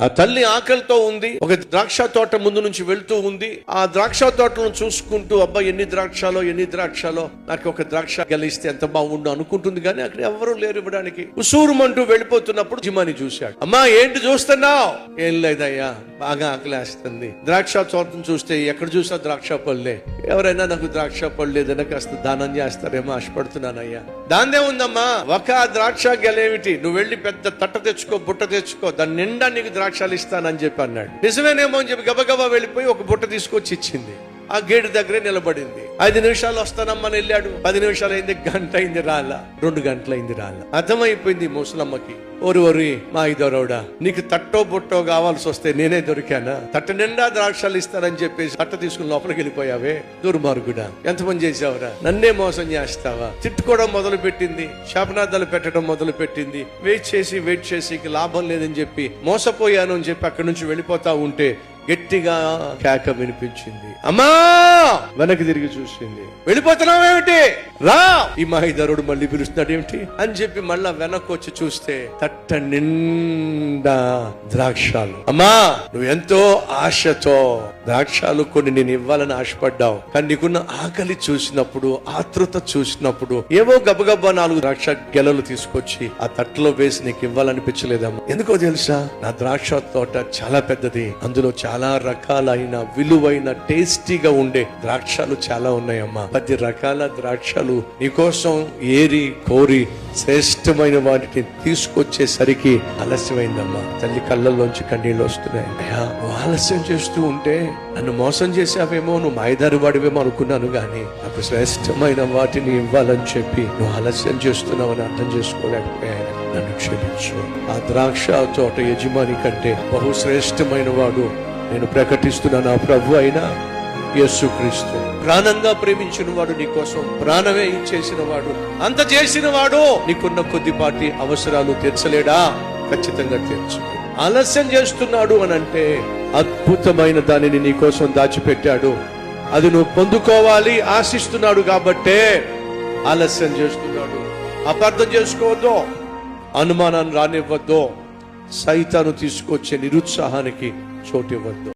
ఆ తల్లి ఆకలితో ఉంది ఒక ద్రాక్ష తోట ముందు నుంచి వెళ్తూ ఉంది. ఆ ద్రాక్ష తోటను చూసుకుంటూ అబ్బా ఎన్ని ద్రాక్షలో ఎన్ని ద్రాక్షలో నాకు ఒక ద్రాక్ష గెలిస్తే ఎంత బాగుండు అనుకుంటుంది. కానీ అక్కడ ఎవరు లేరు ఇవ్వడానికి. ఉసూరుమంటూ వెళ్ళిపోతున్నప్పుడు జిమాని చూశాడు. అమ్మా ఏంటి చూస్తున్నావు? ఏం లేదయ్యా బాగా ఆకలేస్తుంది. ద్రాక్ష తోటను చూస్తే ఎక్కడ చూసినా ద్రాక్ష పళ్ళే. ఎవరైనా నాకు ద్రాక్ష పళ్ళు ఏదైనా కాస్త దానం చేస్తారేమో ఆశపడుతున్నానయ్యా. దాందే ఉందమ్మా ఒక ద్రాక్ష గెలేమిటి. నువ్వు వెళ్ళి పెద్ద తట్ట తెచ్చుకో బుట్ట తెచ్చుకో దాని నిండా నీకు ద్రాక్షాలు ఇస్తానని చెప్పి అన్నాడు. నిజమేనేమో అని చెప్పి గబగబా వెళ్ళిపోయి ఒక బుట్ట తీసుకొచ్చి ఇచ్చింది. ఆ గేటు దగ్గరే నిలబడింది. ఐదు నిమిషాలు వస్తానమ్మని వెళ్ళాడు. పది నిమిషాలు అయింది గంట అయింది రాలా. రెండు గంటలైంది రాల. అర్థమైపోయింది ముసలమ్మకి. ఒరు ఒరి మా ఇదొరవుడా నీకు తట్టో బుట్టో కావాల్సి వస్తే నేనే దొరికానా? తట్ట నిండా ద్రాక్షాలు ఇస్తానని చెప్పేసి తట్ట తీసుకుని లోపలికి వెళ్ళిపోయావే? దుర్మార్గుడా ఎంతమంది చేసావురా నన్నే మోసం చేస్తావా? తిట్టుకోవడం మొదలు పెట్టింది శాపనార్థాలు పెట్టడం మొదలు పెట్టింది వెయిట్ చేసి వెయిట్ చేసి లాభం లేదని చెప్పి మోసపోయాను అని చెప్పి అక్కడి నుంచి వెళ్ళిపోతా ఉంటే గట్టిగా కేక వినిపించింది. అమ్మా! వెనక్కి తిరిగి చూసింది. వెళ్ళిపోతున్నావేమిటి? రా! ఈ మహిధరుడు మళ్ళీ పిలుస్తున్నాడు ఏమిటి అని చెప్పి మళ్ళా వెనక్కి వచ్చి చూస్తే తట్ట నిండా ద్రాక్షాలు. అమ్మా నువ్వు ఎంతో ఆశతో ద్రాక్షాలు కొన్ని నేను ఇవ్వాలని ఆశపడ్డావు. కానీ నీకున్న ఆకలి చూసినప్పుడు ఆతృత చూసినప్పుడు ఏవో గబగబా నాలుగు ద్రాక్ష గెలలు తీసుకొచ్చి ఆ తట్టలో వేసి నీకు ఇవ్వాలనిపించలేదమ్మా ఎందుకో తెలుసా? నా ద్రాక్ష తోట చాలా పెద్దది. అందులో చాలా రకాలైన విలువైన టేస్టీగా ఉండే ద్రాక్షాలు చాలా ఉన్నాయమ్మా. పది రకాల ద్రాక్షలు నీకోసం ఏరి కోరి శ్రేష్టమైన వాటిని తీసుకొచ్చేసరికి ఆలస్యమైందమ్మా. తల్లి కళ్ళల్లోంచి కన్నీళ్ళు వస్తున్నాయి. ఆలస్యం చేస్తూ ఉంటే నన్ను మోసం చేసావేమో నువ్వు మాయదారి వాడివేమో అనుకున్నాను కానీ నాకు శ్రేష్టమైన వాటిని ఇవ్వాలని చెప్పి నువ్వు ఆలస్యం చేస్తున్నావని అర్థం చేసుకోలేకపోయాను. నన్ను క్షమించు. ఆ ద్రాక్ష తోట యజమాని కంటే బహుశ్రేష్టమైన వాడు నేను ప్రకటిస్తున్నాను నా ప్రభు అయినా యేసుక్రీస్తు. ప్రాణంగా ప్రేమించిన వాడు నీ కోసం ప్రాణమే ఇచ్చేసిన వాడు. అంత చేసిన వాడు నీకున్న కొద్దిపాటి అవసరాలు తీర్చలేడా? ఖచ్చితంగా తీర్చు. ఆలస్యం చేస్తున్నాడు అని అంటే అద్భుతమైన దానిని నీ కోసం దాచిపెట్టాడు. అది నువ్వు పొందుకోవాలి ఆశిస్తున్నాడు కాబట్టే ఆలస్యం చేస్తున్నాడు. అపార్థం చేసుకోవద్దు అనుమానాన్ని రానివ్వద్దు సైతాను తీసుకొచ్చే నిరుత్సాహానికి చోటివ్వద్దు.